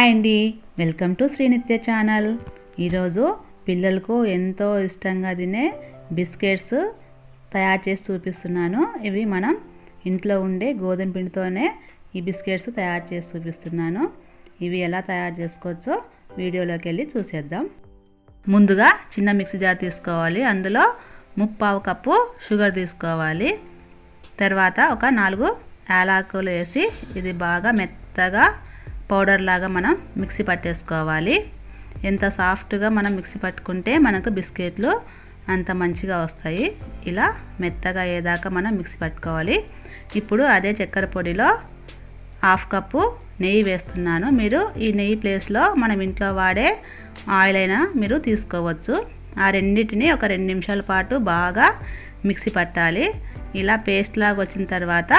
Hi అండి. Welcome to Srinithya channel. ఈరోజు పిల్లలకు ఎంతో ఇష్టంగా తినే బిస్కెట్స్ తయారు చేసి చూపిస్తున్నాను. ఇవి మనం ఇంట్లో ఉండే గోధుమ పిండితోనే ఈ బిస్కెట్స్ తయారు చేసి చూపిస్తున్నాను. ఇవి ఎలా తయారు చేసుకోవచ్చో వీడియోలోకి వెళ్ళి చూసేద్దాం. ముందుగా చిన్న మిక్సీ జార్ తీసుకోవాలి. అందులో ముప్పావు కప్పు షుగర్ తీసుకోవాలి. తర్వాత ఒక నాలుగు యాలకులు వేసి ఇది బాగా మెత్తగా పౌడర్ లాగా మనం మిక్సీ పట్టేసుకోవాలి. ఎంత సాఫ్ట్గా మనం మిక్సీ పట్టుకుంటే మనకు బిస్కెట్లు అంత మంచిగా వస్తాయి. ఇలా మెత్తగా అయ్యేదాకా మనం మిక్సీ పట్టుకోవాలి. ఇప్పుడు అదే చక్కెర పొడిలో హాఫ్ కప్పు నెయ్యి వేస్తున్నాను. మీరు ఈ నెయ్యి ప్లేస్లో మనం ఇంట్లో వాడే ఆయిల్ అయినా మీరు తీసుకోవచ్చు. ఆ రెండింటిని ఒక రెండు నిమిషాల పాటు బాగా మిక్సీ పట్టాలి. ఇలా పేస్ట్ లాగా వచ్చిన తర్వాత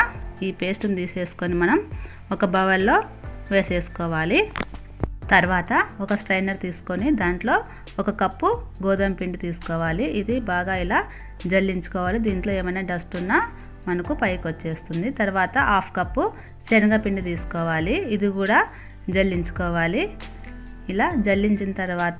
ఈ పేస్ట్ని తీసేసుకొని మనం ఒక బౌల్లో వేసేసుకోవాలి. తర్వాత ఒక స్ట్రైనర్ తీసుకొని దాంట్లో ఒక కప్పు గోధుమ పిండి తీసుకోవాలి. ఇది బాగా ఇలా జల్లించుకోవాలి. దీంట్లో ఏమైనా డస్ట్ ఉన్నా మనకు పైకి వచ్చేస్తుంది. తర్వాత హాఫ్ కప్పు శనగపిండి తీసుకోవాలి. ఇది కూడా జల్లించుకోవాలి. ఇలా జల్లించిన తర్వాత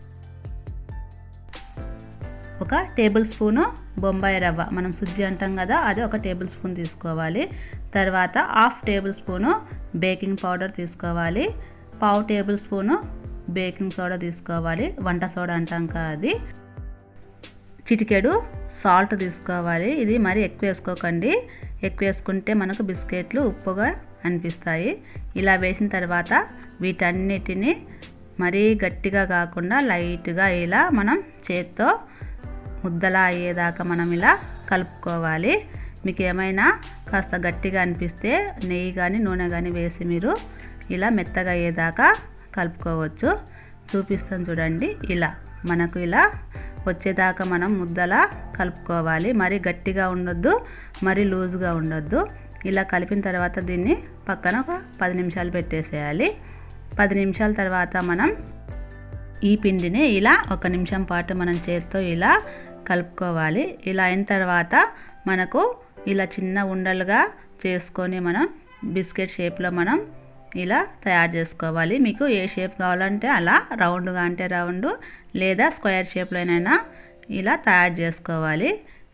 ఒక టేబుల్ స్పూను బొంబాయి రవ్వ. మనం సుజ్జి అంటాం కదా అది ఒక టేబుల్ స్పూన్ తీసుకోవాలి. తర్వాత half tablespoon baking powder తీసుకోవాలి. పావు టేబుల్ స్పూను బేకింగ్ సోడా తీసుకోవాలి. వంట సోడా అంటాం అది చిటికెడు సాల్ట్ తీసుకోవాలి. ఇది మరి ఎక్కువ వేసుకోకండి. ఎక్కువ వేసుకుంటే మనకు బిస్కెట్లు ఉప్పుగా అనిపిస్తాయి. ఇలా వేసిన తర్వాత వీటన్నిటిని మరీ గట్టిగా కాకుండా లైట్గా ఇలా మనం చేత్తో ముద్దలా అయ్యేదాకా మనం ఇలా కలుపుకోవాలి. మీకు ఏమైనా కాస్త గట్టిగా అనిపిస్తే నెయ్యి కానీ నూనె కానీ వేసి మీరు ఇలా మెత్తగా అయ్యేదాకా కలుపుకోవచ్చు. చూపిస్తాను చూడండి. ఇలా మనకు ఇలా వచ్చేదాకా మనం ముద్దలా కలుపుకోవాలి. మరి గట్టిగా ఉండొద్దు మరి లూజ్గా ఉండొద్దు. ఇలా కలిపిన తర్వాత దీన్ని పక్కన ఒక పది నిమిషాలు పెట్టేసేయాలి. పది నిమిషాల తర్వాత మనం ఈ పిండిని ఇలా ఒక నిమిషం పాటు మనం చేత్తో ఇలా కలుపుకోవాలి. ఇలా అయిన తర్వాత మనకు ఇలా చిన్న ఉండలుగా చేసుకొని మనం బిస్కెట్ షేప్లో మనం ఇలా తయారు చేసుకోవాలి. మీకు ఏ షేప్ కావాలంటే అలా రౌండ్గా అంటే రౌండ్ లేదా స్క్వేర్ షేప్లోనైనా ఇలా తయారు చేసుకోవాలి.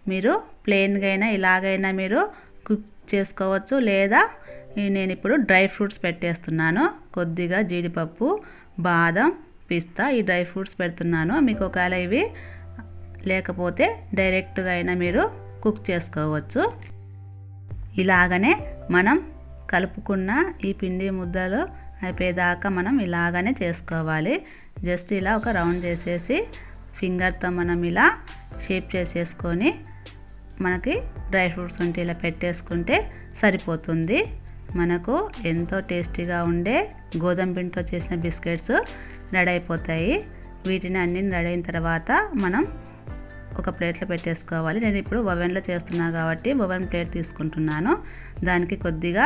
మీరు ప్లెయిన్గా అయినా ఇలాగైనా మీరు కుక్ చేసుకోవచ్చు లేదా నేను ఇప్పుడు డ్రై ఫ్రూట్స్ పెట్టేస్తున్నాను. కొద్దిగా జీడిపప్పు బాదం పిస్తా ఈ డ్రై ఫ్రూట్స్ పెడుతున్నాను. మీకు ఒకవేళ ఇవి లేకపోతే డైరెక్ట్గా అయినా మీరు కుక్ చేసుకోవచ్చు. ఇలాగనే మనం కలుపుకున్న ఈ పిండి ముద్దలు అయిపోయేదాకా మనం ఇలాగనే చేసుకోవాలి. జస్ట్ ఇలా ఒక రౌండ్ చేసేసి ఫింగర్తో మనం ఇలా షేప్ చేసేసుకొని మనకి డ్రై ఫ్రూట్స్ ఉంటే ఇలా పెట్టేసుకుంటే సరిపోతుంది. మనకు ఎంతో టేస్టీగా ఉండే గోధుమ పిండితో చేసిన బిస్కెట్స్ రెడీ అయిపోతాయి. వీటిని అన్ని రెడీ అయిన తర్వాత మనం ఒక ప్లేట్లో పెట్టేసుకోవాలి. నేను ఇప్పుడు ఓవెన్లో చేస్తున్నాను కాబట్టి ఓవెన్ ప్లేట్ తీసుకుంటున్నాను. దానికి కొద్దిగా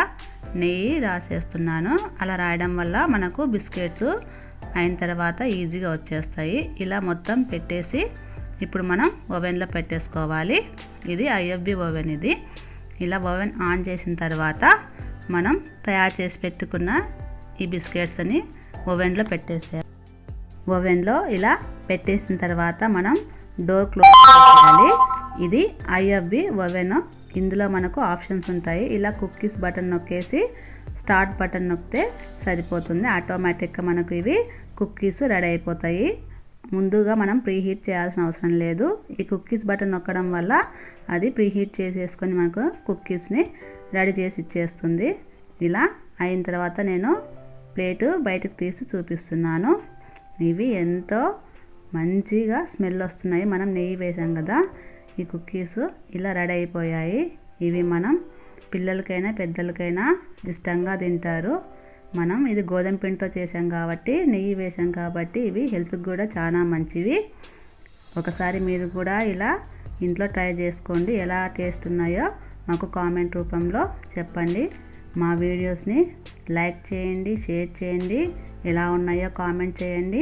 నెయ్యి రాసేస్తున్నాను. అలా రాయడం వల్ల మనకు బిస్కెట్స్ అయిన తర్వాత ఈజీగా వచ్చేస్తాయి. ఇలా మొత్తం పెట్టేసి ఇప్పుడు మనం ఓవెన్లో పెట్టేసుకోవాలి. ఇది ఐఎఫ్బి ఓవెన్ ఇది. ఇలా ఓవెన్ ఆన్ చేసిన తర్వాత మనం తయారు చేసి పెట్టుకున్న ఈ బిస్కెట్స్ని ఓవెన్లో పెట్టేసేయాలి. ఓవెన్లో ఇలా పెట్టేసిన తర్వాత మనం డోర్ క్లోజ్ చేయాలి. ఇది ఐఎఫ్బి ఓవెన్ ఇందులో మనకు ఆప్షన్స్ ఉంటాయి. ఇలా కుక్కీస్ బటన్ నొక్కేసి స్టార్ట్ బటన్ నొక్కితే సరిపోతుంది. ఆటోమేటిక్గా మనకు ఇవి కుక్కీస్ రెడీ అయిపోతాయి. ముందుగా మనం ప్రీహీట్ చేయాల్సిన అవసరం లేదు. ఈ కుక్కీస్ బటన్ నొక్కడం వల్ల అది ప్రీహీట్ చేసేసుకొని మనకు కుక్కీస్ని రెడీ చేసి ఇచ్చేస్తుంది. ఇలా అయిన తర్వాత నేను ప్లేటు బయటకు తీసి చూపిస్తున్నాను. ఇవి ఎంతో మంచిగా స్మెల్ వస్తున్నాయి. మనం నెయ్యి వేసాం కదా ఈ కుక్కీస్ ఇలా రెడీ అయిపోయాయి. ఇవి మనం పిల్లలకైనా పెద్దలకైనా ఇష్టంగా తింటారు. మనం ఇది గోధుమ పిండితో చేసాం కాబట్టి నెయ్యి వేసాం కాబట్టి ఇవి హెల్త్కి కూడా చాలా మంచివి. ఒకసారి మీరు కూడా ఇలా ఇంట్లో ట్రై చేసుకోండి. ఎలా టేస్ట్ ఉన్నాయో మాకు కామెంట్ రూపంలో చెప్పండి. మా వీడియోస్ని లైక్ చేయండి షేర్ చేయండి. ఎలా ఉన్నాయో కామెంట్ చేయండి.